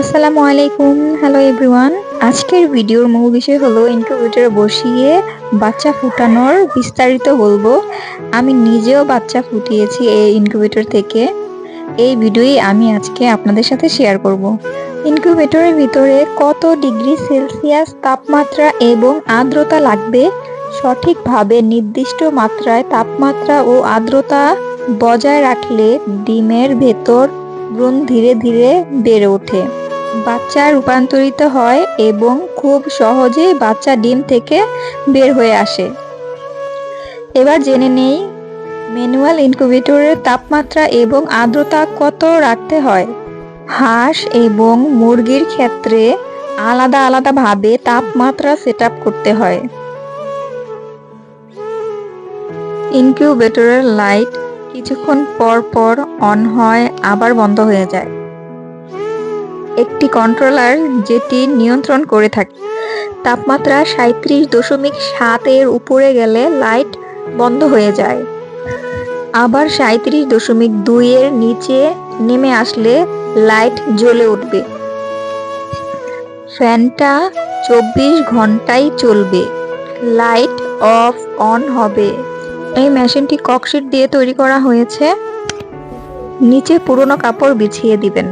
আসসালামু আলাইকুম hello everyone আজকের ভিডিওর মূল বিষয় হলো ইনকিউবেটরে বসিয়ে বাচ্চা ফুটানোর বিস্তারিত বলব। আমি নিজেও বাচ্চা ফুটিয়েছি এই ইনকিউবেটর থেকে। এই ভিডিওই আমি আজকে আপনাদের সাথে শেয়ার করব। ইনকিউবেটরের ভিতরে কত ডিগ্রি সেলসিয়াস তাপমাত্রা এবং আর্দ্রতা লাগবে? সঠিকভাবে নির্দিষ্ট মাত্রায় তাপমাত্রা ও আর্দ্রতা বজায় রাখলে ডিমের ভেতর ভ্রূণ ধীরে ধীরে বেড়ে ওঠে। বাচ্চা রূপান্তরিত হয় এবং খুব সহজেই বাচ্চা ডিম থেকে বের হয়ে আসে। এবার জেনে নেই, ম্যানুয়াল ইনকিউবেটরের তাপমাত্রা এবং আর্দ্রতা কত রাখতে হয়। হাঁস এবং মুরগির ক্ষেত্রে আলাদা আলাদাভাবে তাপমাত্রা সেট করতে হয়। ইনকিউবেটরের লাইট কিছুক্ষণ পর পর অন হয়, আবার বন্ধ হয়ে যায়। একটি কন্ট্রোলার যেটি নিয়ন্ত্রণ করে থাকে। তাপমাত্রা সাঁত্রিশ দশমিক সাত এর উপরে গেলে লাইট বন্ধ হয়ে যায়। আবার সাঁত্রিশ দশমিক দুই এর নিচে নেমে আসলে লাইট জ্বলে উঠবে। ফ্যানটা চব্বিশ ঘন্টাই চলবে। লাইট অফ অন হবে। এই মেশিনটি ককশিট দিয়ে তৈরি করা হয়েছে। নিচে পুরনো কাপড় বিছিয়ে দিবেন।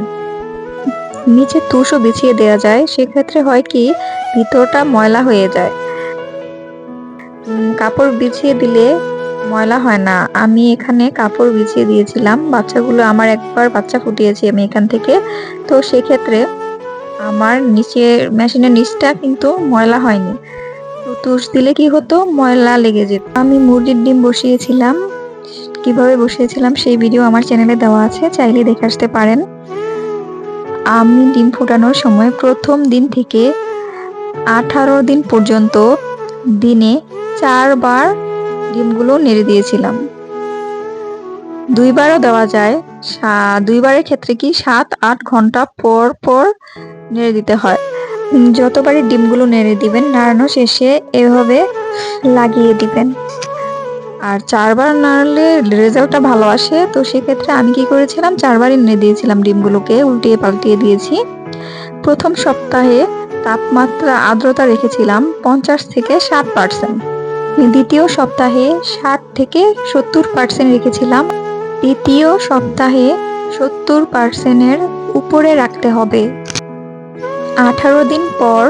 নিচে তুষও বিছিয়ে দেওয়া যায়। সেক্ষেত্রে হয় কি, ভিতরটা ময়লা হয়ে যায়। কাপড় বিছিয়ে দিলে ময়লা হয় না। আমি এখানে কাপড় বিছিয়ে দিয়েছিলাম। বাচ্চাগুলো আমার একবার বাচ্চা ফুটিয়েছি আমি এখান থেকে। তো সেক্ষেত্রে আমার নিচে মেশিনের নিচটা কিন্তু ময়লা হয়নি। তুষ দিলে কি হতো? ময়লা লেগে যেত। আমি মুরগির ডিম বসিয়েছিলাম। কীভাবে বসিয়েছিলাম সেই ভিডিও আমার চ্যানেলে দেওয়া আছে। চাইলে দেখে আসতে পারেন। আমি ডিম ফোটানোর সময় প্রথম দিন থেকে আঠারো দিন পর্যন্ত দিনে চারবার ডিমগুলো নেড়ে দিয়েছিলাম। দুইবারও দেওয়া যায়। দুইবারের ক্ষেত্রে কি সাত আট ঘণ্টা পর পর নেড়ে দিতে হয়। যতবারই ডিমগুলো নেড়ে দিবেন, নাড়ানো শেষে এভাবে লাগিয়ে দিবেন। আর চারবার নাড়লে রেজাল্টটা ভালো আসে, তো সেক্ষেত্রে আমি কি করেছিলাম, চারবারই নেড়ে দিয়েছিলাম ডিমগুলোকে, উল্টিয়ে পাল্টিয়ে দিয়েছি। প্রথম সপ্তাহে তাপমাত্রা, আর্দ্রতা রেখেছিলাম পঞ্চাশ থেকে ষাট পার্সেন্ট। দ্বিতীয় সপ্তাহে ষাট থেকে সত্তর পার্সেন্ট রেখেছিলাম। তৃতীয় সপ্তাহে সত্তর পার্সেন্টের উপরে রাখতে হবে। আঠারো দিন পর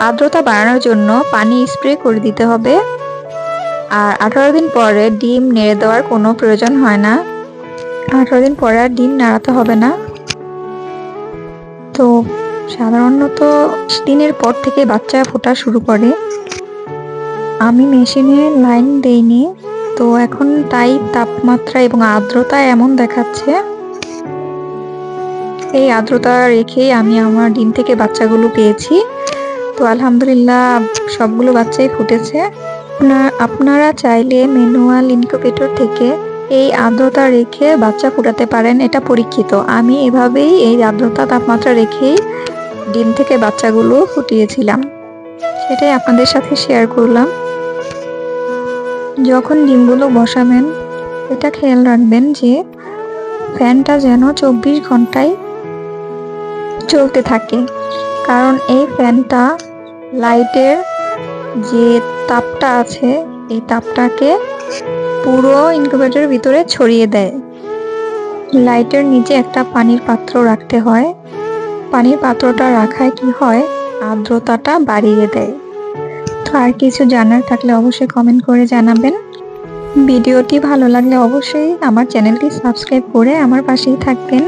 আর্দ্রতা বাড়ানোর জন্য পানি স্প্রে করে দিতে হবে। আর আঠারো দিন পরে ডিম নেড়ে দেওয়ার কোনো প্রয়োজন হয় না। আঠারো দিন পরে আর ডিম নাড়াতে হবে না। তো সাধারণত দিনের পর থেকে বাচ্চা ফোটা শুরু করে। আমি মেশিনে লাইন দেইনি। তো এখন তাই তাপমাত্রা এবং আর্দ্রতা এমন দেখাচ্ছে। এই আর্দ্রতা রেখেই আমি আমার ডিম থেকে বাচ্চাগুলো পেয়েছি। তো আলহামদুলিল্লাহ সবগুলো বাচ্চাই ফুটেছে। আপনারা চাইলে ম্যানুয়াল ইনকিউবেটর থেকে এই আর্দ্রতা রেখে বাচ্চা ফুটাতে পারেন, এটা পরীক্ষিত। আমি এভাবেই এই আর্দ্রতা তাপমাত্রা রেখেই ডিম থেকে বাচ্চাগুলো ফুটিয়েছিলাম। সেটাই আপনাদের সাথে শেয়ার করলাম। যখন ডিমগুলো বসাবেন, এটা খেয়াল রাখবেন যে ফ্যানটা যেন চব্বিশ ঘন্টায় চলতে থাকে। কারণ এই ফ্যানটা লাইটের যে তাপটা আছে, এই তাপটাকে পুরো ইনকিউবেটরের ভিতরে ছড়িয়ে দেয়। লাইটের নিচে একটা পানির পাত্র রাখতে হয়। পানির পাত্রটা রাখায় কি হয়? আর্দ্রতাটা বাড়িয়ে দেয়। তো আর কিছু জানার থাকলে অবশ্যই কমেন্ট করে জানাবেন। ভিডিওটি ভালো লাগলে অবশ্যই আমার চ্যানেলটি সাবস্ক্রাইব করে আমার পাশেই থাকবেন।